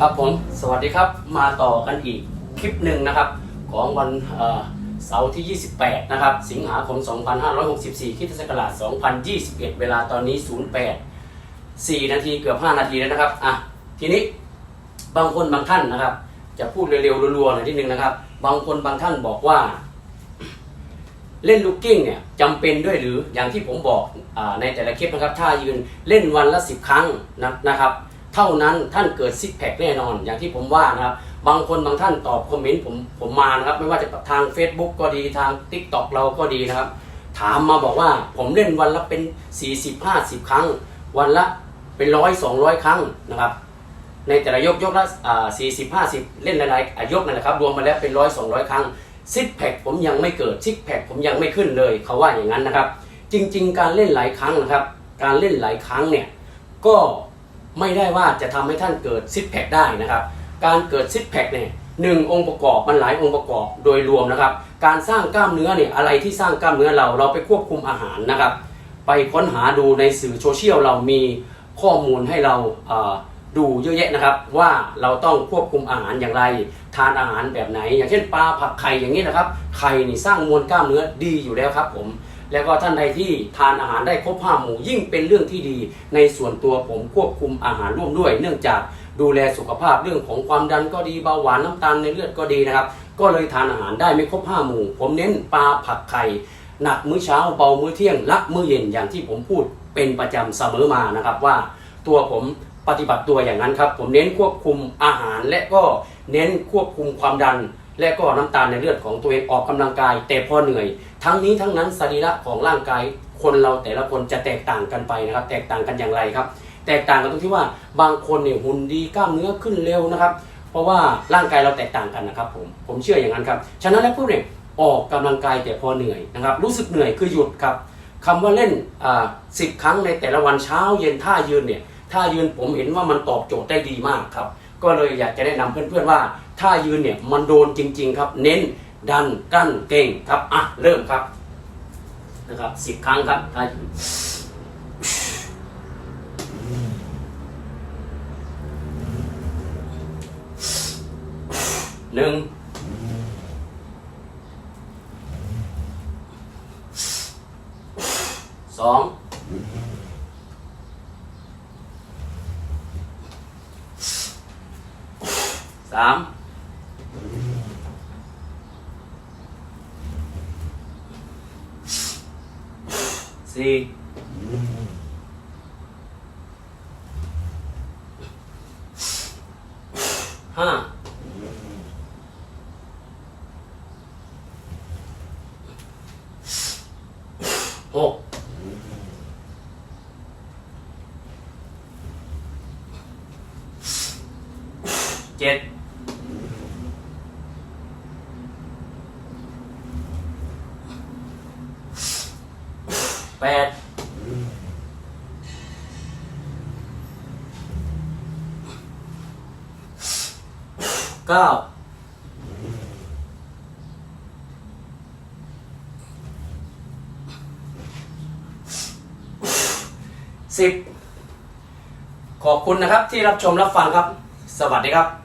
ครับผมสวัสดีครับมาต่อกันอีกคลิปหนึ่งนะครับ ของวันเสาร์ที่ 28 นะครับ สิงหาคม 2564คริสตศักราช2021 เวลาตอนนี้ 08 4 นาทีเกือบ 5 นาทีแล้วนะครับอะทีนี้บางคนบางท่านนะครับ จะพูดเร็วๆรัวๆหน่อยนิดนึงนะครับ บางคนบางท่านบอกว่า เล่นลูกกิ้งเนี่ยจำเป็นด้วยหรืออย่างที่ผมบอกอในแต่ละคลิปนะครับ ถ้ายืนเล่นวันละ 10 ครั้งนะนะครับ เท่านั้นท่านเกิดซิกแพคแน่นอน อย่างที่ผมว่านะครับ บางคนบางท่านตอบคอมเมนต์ผมผมมานะครับ ไม่ว่าจะทาง Facebook ก็ดีทาง Tik t o อกเราก็ดีนะครับ ถามมาบอกว่าผมเล่นวันละเป็น 40 50 ครั้ง วันละเป็นร้อยสองร้อยครั้งนะครับ ในแต่ละยกยกละสี่สิบห้าสิบเล่นหลายๆอะยกนั่นแหละครับรวมมาแล้วเป็นร้อยสองร้อยครั้งซิกแพคผมยังไม่เกิดซิกแพคผมยังไม่ขึ้นเลยเขาว่าอย่างนั้นนะครับ จริง ๆ การเล่นหลายครั้งนะครับ การเล่นหลายครั้งเนี่ยก็ ไม่ได้ว่าจะทำให้ท่านเกิดซิกแพคได้นะครับ การเกิดซิกแพคเนี่ยหนึ่งองค์ประกอบมันหลายองค์ประกอบโดยรวมนะครับ การสร้างกล้ามเนื้อเนี่ยอะไรที่สร้างกล้ามเนื้อเราเราไปควบคุมอาหารนะครับ ไปค้นหาดูในสื่อโซเชียลเรามีข้อมูลให้เราดูเยอะแยะนะครับว่าเราต้องควบคุมอาหารอย่างไร ทานอาหารแบบไหน อย่างเช่นปลาผักไข่อย่างนี้นะครับไข่นี่สร้างมวลกล้ามเนื้อดีอยู่แล้วครับผม แล้วก็ท่านใดที่ทานอาหารได้ครบห้าหมู่ยิ่งเป็นเรื่องที่ดี ในส่วนตัวผมควบคุมอาหารร่วมด้วย เนื่องจากดูแลสุขภาพเรื่องของความดันก็ดีเบาหวานน้ำตาลในเลือดก็ดีนะครับ ก็เลยทานอาหารได้ไม่ครบห้าหมู่ ผมเน้นปลาผักไข่หนักมื้อเช้าเบามื้อเที่ยงละมื้อเย็นอย่างที่ผมพูดเป็นประจำเสมอมานะครับว่า ตัวผมปฏิบัติตัวอย่างนั้นครับ ผมเน้นควบคุมอาหารและก็เน้นควบคุมความดัน และก็น้ำตาลในเลือดของตัวเองออกกำลังกาย แต่พอเหนื่อย ทั้งนี้ทั้งนั้นสรีระของร่างกายคนเราแต่ละคนจะแตกต่างกันไปนะครับ แตกต่างกันอย่างไรครับ แตกต่างกันตรงที่ว่าบางคนเนี่ยหุ่นดีกล้ามเนื้อขึ้นเร็วนะครับ เพราะว่าร่างกายเราแตกต่างกันนะครับผมผมเชื่ออย่างนั้นครับฉะนั้นแล้วพวกเนี่ยออกกำลังกายแต่พอเหนื่อยนะครับ รู้สึกเหนื่อยคือหยุดครับคำว่าเล่นอ่าสิบครั้งในแต่ละวันเช้าเย็นท่ายืนเนี่ยท่ายืนผมเห็นว่ามันตอบโจทย์ได้ดีมากครับ ก็เลยอยากจะแนะนำเพื่อนๆว่าท่ายืนเนี่ยมันโดนจริง ๆ ครับ เน้นดันกั้นเก่งครับอะเริ่มครับนะครับสิบครั้งครับท่ายืนหนึ่งสองสาม สี่ห้าหกเจ็ด แปดเก้าสิบขอบคุณนะครับที่รับชมรับฟังครับ สวัสดีครับ